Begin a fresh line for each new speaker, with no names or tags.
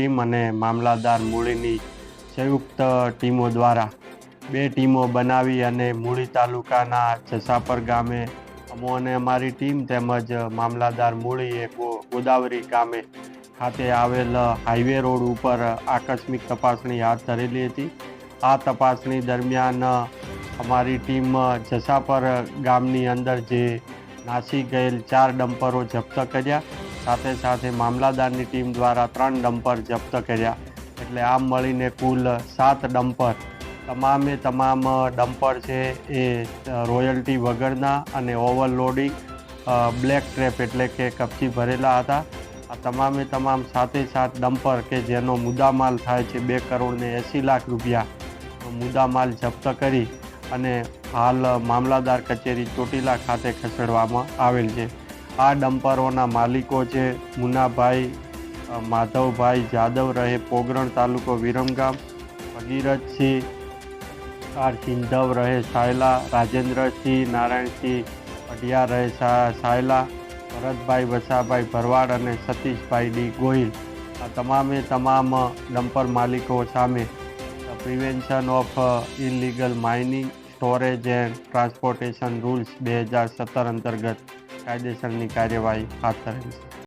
Team અને મામલાદાર મૂળીની સંયુક્ત ટીમો દ્વારા બે ટીમો બનાવી અને મૂળી તાલુકાના જસાપર ગામે અમો અને અમારી ટીમ તેમજ મામલાદાર મૂળી એ ગોદાવરી ગામે ખાતે આવેલ હાઈવે રોડ ઉપર આકસ્મિક તપાસણી હાથ ધરેલી હતી. આ તપાસણી દરમિયાન અમારી ટીમ જસાપર ગામની અંદર જે નાસી ગયેલ ચાર ડમ્પરો જપ્ત કર્યા. સાથે સાથે મામલાદારની ટીમ દ્વારા ત્રણ ડમ્પર જપ્ત કર્યા. એટલે આમ મળીને કુલ સાત ડમ્પર. તમામે તમામ ડમ્પર છે એ રોયલ્ટી વગરના અને ઓવરલોડિંગ બ્લેક ટ્રેપ એટલે કે કપચી ભરેલા હતા. આ તમામે તમામ સાતે સાત ડમ્પર કે જેનો મુદ્દામાલ થાય છે બે કરોડ ને એંસી લાખ રૂપિયા. મુદ્દામાલ જપ્ત કરી અને હાલ મામલાદાર કચેરી ચોટીલા ખાતે ખસેડવામાં આવેલ છે. આ ડમ્પરોના માલિકો છે મુનાભાઈ માધવભાઈ જાદવ રહે પોગરણ તાલુકો વિરમગામ, ભગીરથસિંહ, આર સિંધવ રહે સાયલા, રાજેન્દ્રસિંહ નારાયણસિંહ અઢિયા રહે સાયલા, ભરતભાઈ વસાભાઈ ભરવાડ અને સતીશભાઈ ડી ગોહિલ. આ તમામે તમામ ડમ્પર માલિકો સામે, prevention of illegal mining storage and transportation rules બે હજાર સત્તર અંતર્ગત કાયદેસરની કાર્યવાહી હાથ ધરેલ છે.